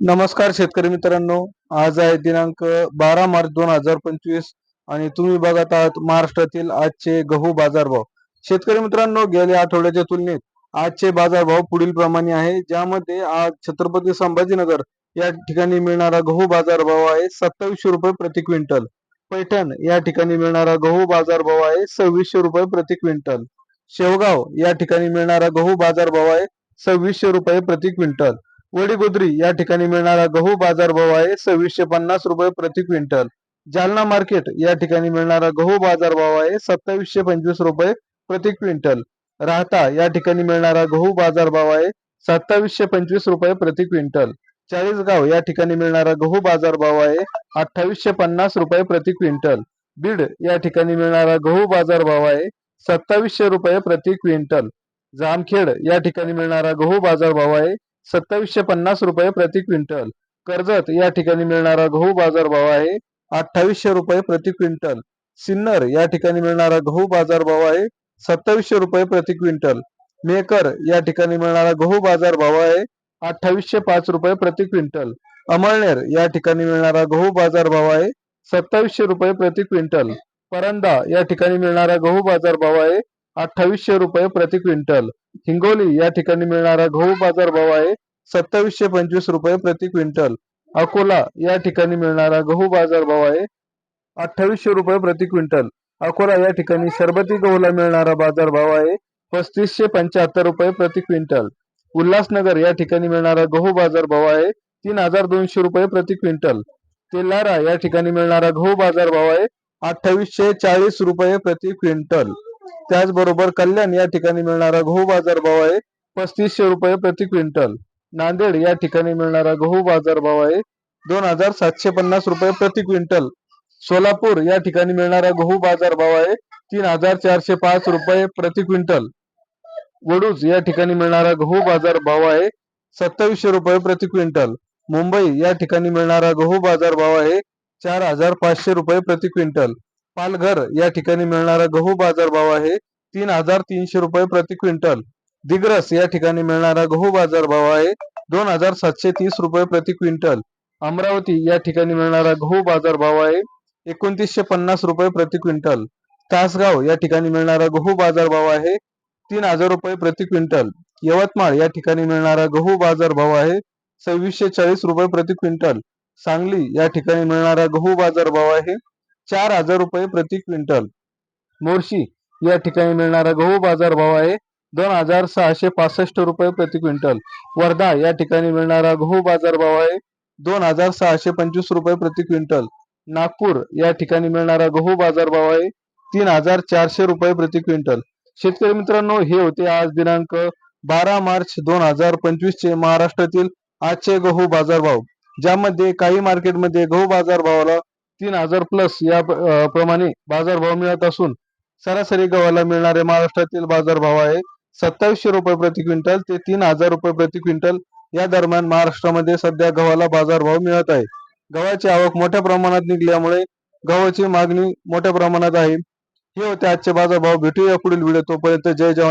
नमस्कार शेतकरी मित्रांनो. आज आहे दिनांक बारा मार्च दोन हजार पंचवीस आणि तुम्ही बघत आहात महाराष्ट्रातील आजचे गहू बाजारभाव. शेतकरी मित्रांनो गेल्या आठवड्याच्या तुलनेत आजचे बाजारभाव पुढील प्रमाणे आहे. ज्यामध्ये आज छत्रपती संभाजीनगर या ठिकाणी मिळणारा गहू बाजारभाव आहे सत्तावीसशे रुपये प्रति क्विंटल. पैठण या ठिकाणी मिळणारा गहू बाजारभाव आहे सव्वीसशे रुपये प्रति क्विंटल. शेवगाव या ठिकाणी मिळणारा गहू बाजारभाव आहे सव्वीसशे रुपये प्रति क्विंटल. वडीगोद्री या ठिकाणी मिळणारा गहू बाजारभाव आहे सव्वीसशे पन्नास रुपये प्रति क्विंटल. जालना मार्केट या ठिकाणी मिळणारा गहू बाजारभाव आहे सत्तावीसशे पंचवीस रुपये प्रति क्विंटल. राहता या ठिकाणी मिळणारा गहू बाजारभाव आहे सत्तावीसशे पंचवीस रुपये प्रति क्विंटल. चाळीसगाव या ठिकाणी मिळणारा गहू बाजारभाव आहे अठ्ठावीसशे पन्नास रुपये प्रति क्विंटल. बीड या ठिकाणी मिळणारा गहू बाजारभाव आहे सत्तावीसशे रुपये प्रति क्विंटल. जामखेड या ठिकाणी मिळणारा गहू बाजारभाव आहे सत्तावीसशे पन्नास रुपये प्रति क्विंटल. कर्जत या ठिकाणी मिळणारा गहू बाजारभाव आहे अठ्ठावीसशे रुपये प्रति क्विंटल. सिन्नर या ठिकाणी मिळणारा गहू बाजारभाव आहे सत्तावीसशे रुपये प्रति क्विंटल. मेकर या ठिकाणी मिळणारा गहू बाजारभाव आहे अठ्ठावीसशे पाच रुपये प्रति क्विंटल. अमळनेर या ठिकाणी मिळणारा गहू बाजारभाव आहे सत्तावीसशे रुपये प्रति क्विंटल. परंदा या ठिकाणी मिळणारा गहू बाजारभाव आहे अठ्ठावीसशे रुपये प्रति क्विंटल. हिंगोली या ठिकाणी मिळणारा गहू बाजारभाव आहे सत्तावीसशे पंचवीस रुपये प्रति क्विंटल. अकोला या ठिकाणी मिळणारा गहू बाजारभाव आहे अठ्ठावीसशे रुपये प्रति क्विंटल. अकोला या ठिकाणी शरबती गहूला मिळणारा बाजारभाव आहे पस्तीसशे पंच्याहत्तर रुपये प्रति क्विंटल. उल्हासनगर या ठिकाणी मिळणारा गहू बाजारभाव आहे तीन हजार दोनशे रुपये प्रति क्विंटल. तेलारा या ठिकाणी मिळणारा गहू बाजारभाव आहे अठ्ठावीसशे चाळीस रुपये प्रति क्विंटल. त्याचबरोबर कल्याण या ठिकाणी मिळणारा गहू बाजारभाव आहे पस्तीसशे रुपये प्रति क्विंटल. नांदेड या ठिकाणी मिळणारा गहू बाजारभाव आहे दोन हजार सातशे पन्नास रुपये प्रति क्विंटल. सोलापूर या ठिकाणी मिळणारा गहू बाजारभाव आहे तीन हजार चारशे पाच रुपये प्रति क्विंटल. वडूज या ठिकाणी मिळणारा गहू बाजारभाव आहे सत्तावीसशे रुपये प्रति क्विंटल. मुंबई या ठिकाणी मिळणारा गहू बाजारभाव आहे चार हजार पाचशे रुपये प्रति क्विंटल. पालघर या ठिकाणी मिळणारा गहू बाजारभाव आहे. तीन हजार तीनशे रुपये प्रति क्विंटल. दिग्रस या ठिकाणी मिळणारा गहू बाजारभाव आहे. दोन हजार सातशे तीस रुपये प्रति क्विंटल. अमरावती या ठिकाणी मिळणारा गहू बाजारभाव आहे. एकोणतीसशे पन्नास रुपये प्रति क्विंटल. तासगाव या ठिकाणी मिळणारा गहू बाजारभाव आहे. तीन हजार रुपये प्रति क्विंटल. यवतमाळ या ठिकाणी मिळणारा गहू बाजारभाव आहे. सव्वीसशे चाळीस रुपये प्रति क्विंटल. सांगली या ठिकाणी मिळणारा गहू बाजारभाव आहे. चार हजार रुपये प्रति क्विंटल. मोर्शी या ठिकाणी मिळणारा गहू बाजार भाव आहे दोन हजार सहाशे पासष्ट रुपये प्रति क्विंटल. वर्धा या ठिकाणी मिळणारा गहू बाजार भाव आहे दोन हजार सहाशे पंचवीस रुपये प्रति क्विंटल. नागपूर या ठिकाणी मिळणारा गहू बाजार भाव आहे तीन हजार चारशे रुपये प्रति क्विंटल. शेतकरी मित्रांनो हे होते आज दिनांक बारा मार्च दोन हजार पंचवीस चे महाराष्ट्रातील आजचे गहू बाजारभाव ज्यामध्ये काही मार्केटमध्ये गहू बाजारभावाला तीन हजार प्लस या प्रमाणे बाजारभाव मिळत असून सरासरी गव्हाला मिळणारे महाराष्ट्रातील बाजारभाव आहे सत्तावीसशे रुपये प्रति क्विंटल ते तीन हजार रुपये प्रति क्विंटल. या दरम्यान महाराष्ट्रामध्ये सध्या गव्हाला बाजारभाव मिळत आहे. गव्हाची आवक मोठ्या प्रमाणात निघल्यामुळे गव्हाची मागणी मोठ्या प्रमाणात आहे. हे होते आजचे बाजारभाव भेटूया पुढील व्हिडिओ तोपर्यंत. जय जवान.